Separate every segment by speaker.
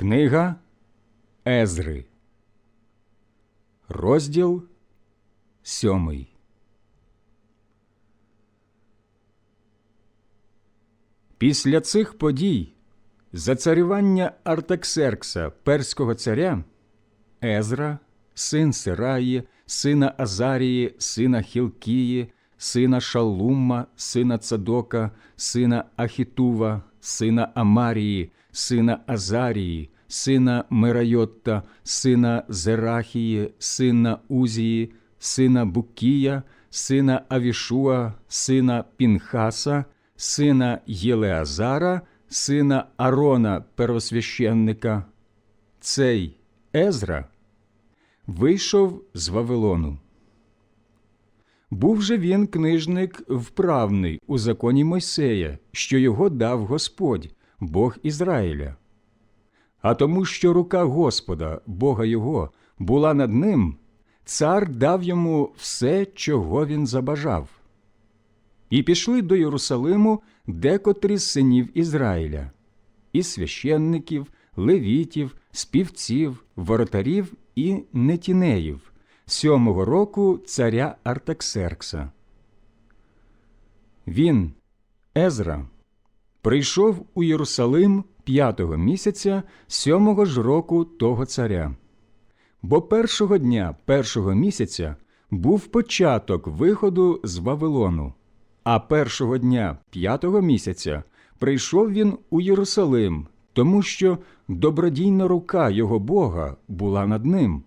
Speaker 1: Книга Езри, розділ сьомий. Після цих подій за царювання Артаксеркса, перського царя, Езра, син Сираї, сина Азарії, сина Хілкії, сина Шалумма, сина Цадока, сина Ахітува, сина Амарії, сина Азарії, сина Мерайотта, сина Зерахії, сина Узії, сина Букія, сина Авішуа, сина Пінхаса, сина Єлеазара, сина Арона первосвященника. Цей Езра вийшов з Вавилону. Був же він книжник вправний у законі Мойсея, що його дав Господь, Бог Ізраїля. А тому, що рука Господа, Бога його, була над ним, цар дав йому все, чого він забажав. І пішли до Єрусалиму декотрі з синів Ізраїля, і священників, левітів, співців, воротарів і нетінеїв, сьомого року царя Артаксеркса. Він, Езра, прийшов у Єрусалим п'ятого місяця сьомого ж року того царя. Бо першого дня першого місяця був початок виходу з Вавилону, а першого дня п'ятого місяця прийшов він у Єрусалим, тому що добродійна рука його Бога була над ним,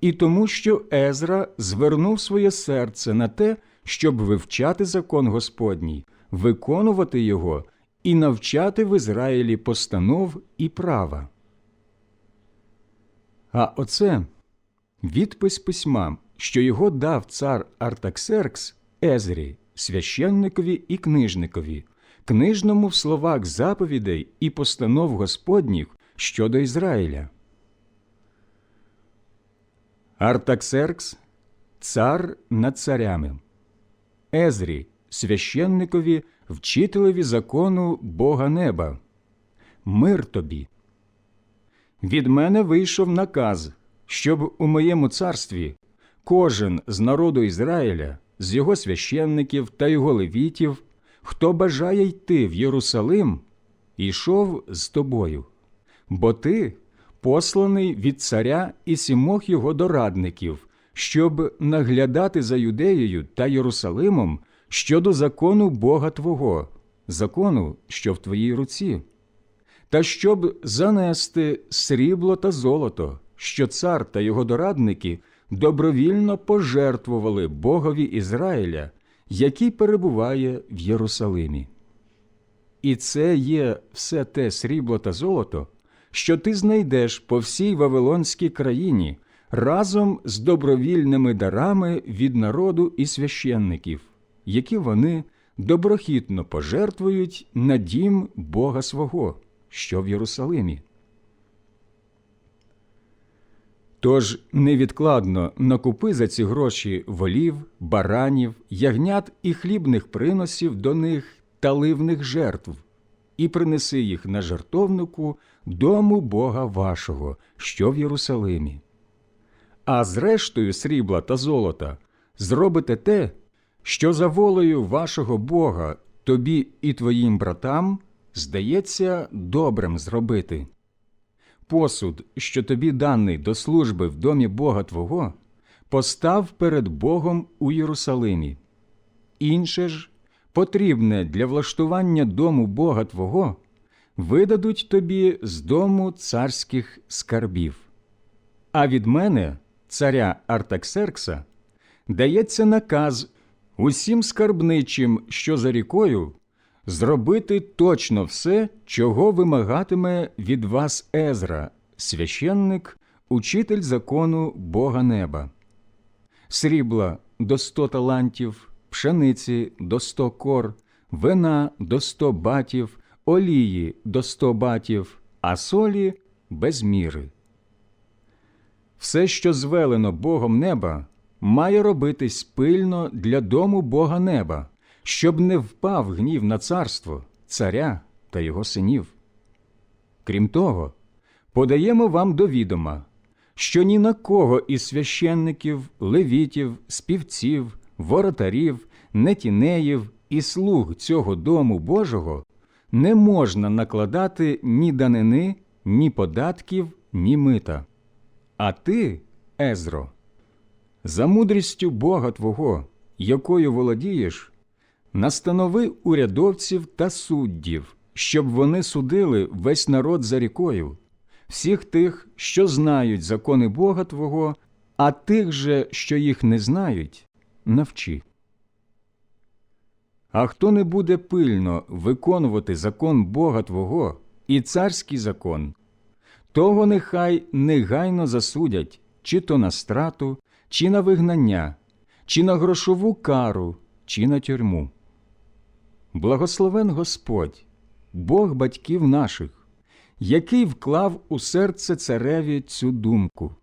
Speaker 1: і тому, що Езра звернув своє серце на те, щоб вивчати закон Господній, виконувати його і навчати в Ізраїлі постанов і права. А оце відпис письма, що його дав цар Артаксеркс Езрі, священникові і книжникові, книжному в словах заповідей і постанов Господніх щодо Ізраїля. Артаксеркс цар над царями, Езрі, священникові, вчителеві закону Бога Неба. Мир тобі. Від мене вийшов наказ, щоб у моєму царстві кожен з народу Ізраїля, з його священників та його левітів, хто бажає йти в Єрусалим, йшов з тобою, бо ти посланий від царя і сімох його дорадників, щоб наглядати за Юдеєю та Єрусалимом щодо закону Бога Твого, закону, що в твоїй руці, та щоб занести срібло та золото, що цар та його дорадники добровільно пожертвували Богові Ізраїля, який перебуває в Єрусалимі. І це є все те срібло та золото, що ти знайдеш по всій Вавилонській країні разом з добровільними дарами від народу і священників, які вони доброхітно пожертвують на дім Бога свого, що в Єрусалимі. Тож невідкладно накупи за ці гроші волів, баранів, ягнят і хлібних приносів до них та ливних жертв, і принеси їх на жертовнику дому Бога вашого, що в Єрусалимі. А з рештою срібла та золота зробите те, що за волею вашого Бога тобі і твоїм братам здається добрим зробити. Посуд, що тобі даний до служби в домі Бога Твого, постав перед Богом у Єрусалимі. Інше ж, потрібне для влаштування дому Бога Твого, видадуть тобі з дому царських скарбів. А від мене, царя Артаксеркса, дається наказ усім скарбничим, що за рікою, зробити точно все, чого вимагатиме від вас Езра, священник, учитель закону Бога Неба. Срібла до сто талантів, пшениці до сто кор, вина до сто батів, олії до сто батів, а солі без міри. Все, що звелено Богом неба, має робитись пильно для дому Бога неба, щоб не впав гнів на царство, царя та його синів. Крім того, подаємо вам до відома, що ні на кого із священників, левітів, співців, воротарів, нетінеїв і слуг цього дому Божого не можна накладати ні данини, ні податків, ні мита. А ти, Езро, за мудрістю Бога Твого, якою володієш, настанови урядовців та суддів, щоб вони судили весь народ за рікою, всіх тих, що знають закони Бога Твого, а тих же, що їх не знають, навчи. А хто не буде пильно виконувати закон Бога Твого і царський закон, того нехай негайно засудять чи то на страту, чи на вигнання, чи на грошову кару, чи на тюрму. Благословен Господь, Бог батьків наших, який вклав у серце цареві цю думку,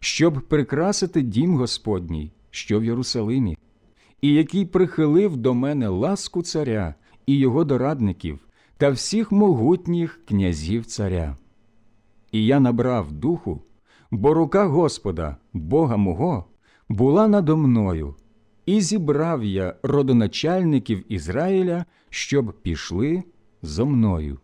Speaker 1: щоб прикрасити дім Господній, що в Єрусалимі, і який прихилив до мене ласку царя і його дорадників та всіх могутніх князів царя. І я набрав духу, бо рука Господа, Бога мого, була надо мною, і зібрав я родоначальників Ізраїля, щоб пішли зо мною.